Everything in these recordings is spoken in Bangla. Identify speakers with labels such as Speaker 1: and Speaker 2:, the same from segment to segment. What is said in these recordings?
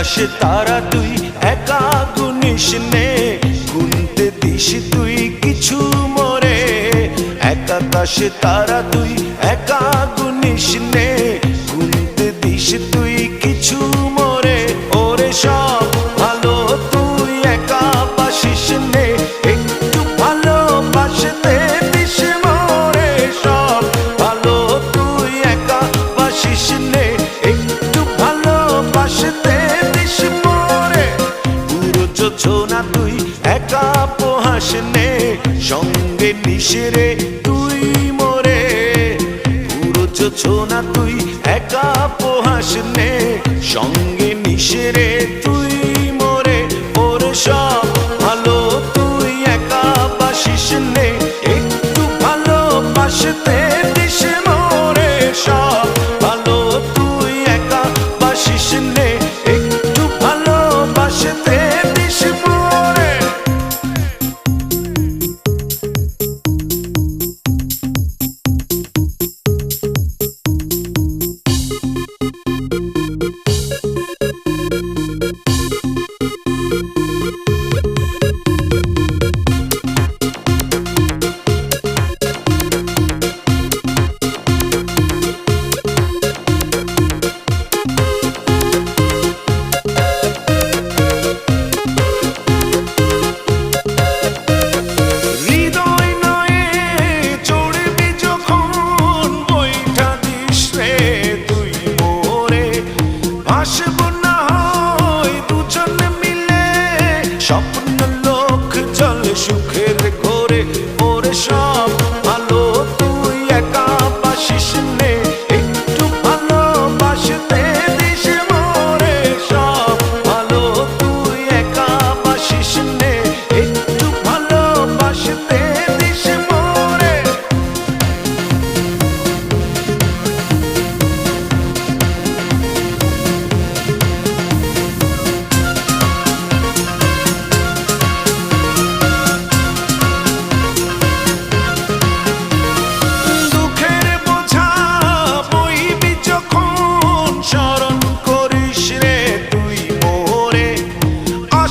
Speaker 1: আকাশে তারা তুই, একা গুনিস নে। গুনতে দিস তুই কিছু মরে। একা তাস তারা তুই, একা পুরো না তুই? একা পোহাস নে, সঙ্গে নিশেরে তুই মরে। পুরো না তুই? একা পোহাস নে, সঙ্গে নিশেরে তুই 小。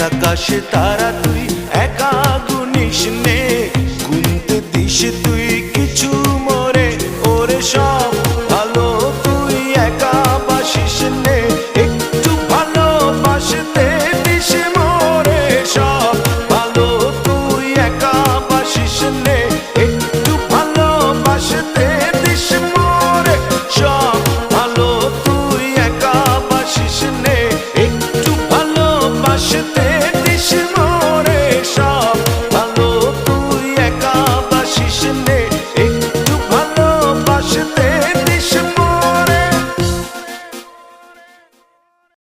Speaker 1: আকাশে তারা তুই একা গুনিস নে। গুনতে দিস তুই।